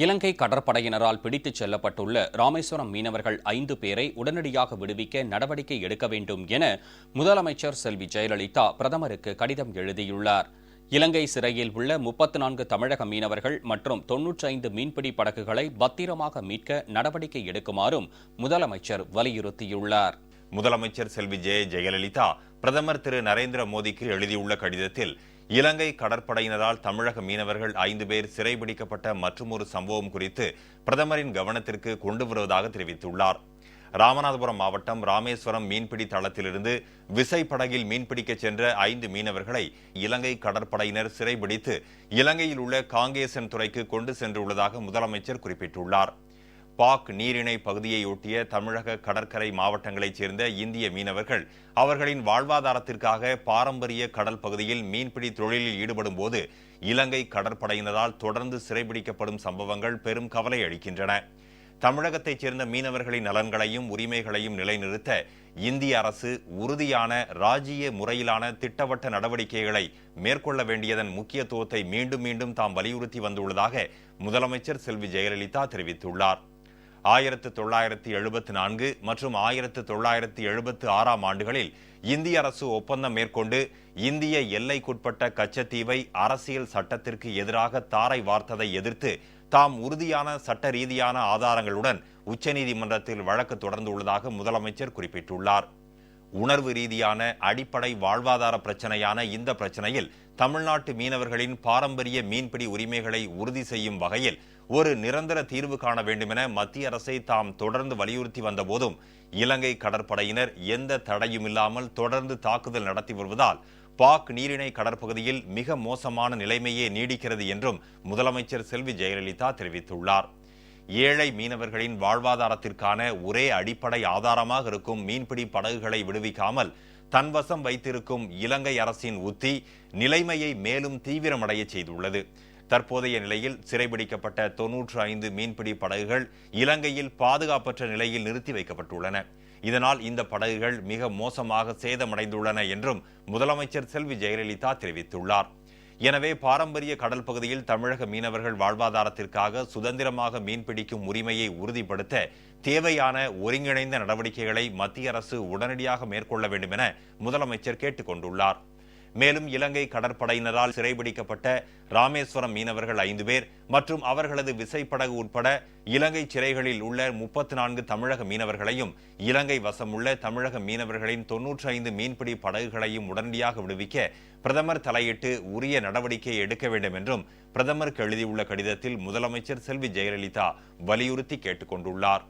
இலங்கை கடற்படையினரால் பிடித்துச் செல்லப்பட்டுள்ள ராமேஸ்வரம் மீனவர்கள் ஐந்து பேரை உடனடியாக விடுவிக்க நடவடிக்கை எடுக்க வேண்டும் என முதலமைச்சர் செல்வி ஜெயலலிதா பிரதமருக்கு கடிதம் எழுதியுள்ளார். இலங்கை சிறையில் உள்ள முப்பத்து நான்கு தமிழக மீனவர்கள் மற்றும் தொன்னூற்றி ஐந்து மீன்பிடி படகுகளை பத்திரமாக மீட்க நடவடிக்கை எடுக்குமாறும் முதலமைச்சர் வலியுறுத்தியுள்ளார். முதலமைச்சர் செல்வி ஜெய ஜெயலலிதா பிரதமர் திரு. நரேந்திர மோடிக்கு எழுதியுள்ள கடிதத்தில் இலங்கை கடற்படையினரால் தமிழக மீனவர்கள் ஐந்து பேர் சிறைபிடிக்கப்பட்ட மற்றொரு சம்பவம் குறித்து பிரதமரின் கவனத்திற்கு கொண்டு வருவதாக தெரிவித்துள்ளார். ராமநாதபுரம் மாவட்டம் ராமேஸ்வரம் மீன்பிடி தளத்திலிருந்து விசைப்படகில் மீன்பிடிக்க சென்ற ஐந்து மீனவர்களை இலங்கை கடற்படையினர் சிறைபிடித்து இலங்கையில் உள்ள காங்கேசன் துறைக்கு கொண்டு சென்றுள்ளதாக முதலமைச்சர் குறிப்பிட்டுள்ளார். பாக் நீரிணை பகுதியையொட்டிய தமிழக கடற்கரை மாவட்டங்களைச் சேர்ந்த இந்திய மீனவர்கள் அவர்களின் வாழ்வாதாரத்திற்காக பாரம்பரிய கடல் பகுதியில் மீன்பிடி தொழிலில் ஈடுபடும் போது இலங்கை கடற்படையினரால் தொடர்ந்து சிறைபிடிக்கப்படும் சம்பவங்கள் பெரும் கவலை அளிக்கின்றன. தமிழகத்தைச் சேர்ந்த மீனவர்களின் நலன்களையும் உரிமைகளையும் நிலைநிறுத்த இந்திய அரசு உறுதியான ராஜீய முறையிலான திட்டவட்ட நடவடிக்கைகளை மேற்கொள்ள வேண்டியதன் முக்கியத்துவத்தை மீண்டும் மீண்டும் தாம் வலியுறுத்தி வந்துள்ளதாக முதலமைச்சர் செல்வி ஜெயலலிதா தெரிவித்துள்ளார். ஆயிரத்து தொள்ளாயிரத்தி எழுபத்தி நான்கு மற்றும் ஆயிரத்து தொள்ளாயிரத்தி எழுபத்து ஆறாம் ஆண்டுகளில் இந்திய அரசு ஒப்பந்தம் மேற்கொண்டு இந்திய எல்லைக்குட்பட்ட கச்சத்தீவை அரசியல் சட்டத்திற்கு எதிராக தாரை வார்த்ததை எதிர்த்து தாம் உறுதியான சட்ட ரீதியான ஆதாரங்களுடன் உச்சநீதிமன்றத்தில் வழக்கு தொடர்ந்துள்ளதாக முதலமைச்சர் குறிப்பிட்டுள்ளார். உணர்வு ரீதியான அடிப்படை வாழ்வாதார பிரச்சனையான இந்த பிரச்சனையில் தமிழ்நாட்டு மீனவர்களின் பாரம்பரிய மீன்பிடி உரிமைகளை உறுதி செய்யும் வகையில் ஒரு நிரந்தர தீர்வு காண வேண்டுமென மத்திய அரசை தாம் தொடர்ந்து வலியுறுத்தி வந்தபோதும் இலங்கை கடற்படையினர் எந்த தடையுமில்லாமல் தொடர்ந்து தாக்குதல் நடத்தி வருவதால் பாக் நீரிணை கடற்பகுதியில் மிக மோசமான நிலைமையே நீடிக்கிறது என்றும் முதலமைச்சர் செல்வி ஜெயலலிதா தெரிவித்துள்ளார். ஏழை மீனவர்களின் வாழ்வாதாரத்திற்கான ஒரே அடிப்படை ஆதாரமாக இருக்கும் மீன்பிடி படகுகளை விடுவிக்காமல் தன்வசம் வைத்திருக்கும் இலங்கை அரசின் உத்தி நிலைமையை மேலும் தீவிரமடைய செய்துள்ளது. தற்போதைய நிலையில் சிறைபிடிக்கப்பட்ட தொன்னூற்று ஐந்து மீன்பிடி படகுகள் இலங்கையில் பாதுகாப்பற்ற நிலையில் நிறுத்தி வைக்கப்பட்டுள்ளன. இதனால் இந்த படகுகள் மிக மோசமாக சேதமடைந்துள்ளன என்றும் முதலமைச்சர் செல்வி ஜெயலலிதா தெரிவித்துள்ளார். எனவே பாரம்பரிய கடல் பகுதியில் தமிழக மீனவர்கள் வாழ்வாதாரத்திற்காக சுதந்திரமாக மீன்பிடிக்கும் உரிமையை உறுதிப்படுத்த தேவையான ஒருங்கிணைந்த நடவடிக்கைகளை மத்திய அரசு உடனடியாக மேற்கொள்ள வேண்டும் என முதலமைச்சர் கேட்டுக் கொண்டுள்ளார் மேலும் இலங்கை கடற்படையினரால் சிறைபிடிக்கப்பட்ட ராமேஸ்வரம் மீனவர்கள் ஐந்து பேர் மற்றும் அவர்களது விசைப்படகு உட்பட இலங்கை சிறைகளில் உள்ள முப்பத்தி நான்கு தமிழக மீனவர்களையும் இலங்கை வசமுள்ள தமிழக மீனவர்களின் தொன்னூற்றி ஐந்து மீன்பிடி படகுகளையும் உடனடியாக விடுவிக்க பிரதமர் தலையிட்டு உரிய நடவடிக்கை எடுக்க வேண்டும் என்றும் பிரதமருக்கு எழுதியுள்ள கடிதத்தில் முதலமைச்சர் செல்வி ஜெயலலிதா வலியுறுத்தி கேட்டுக் கொண்டுள்ளார்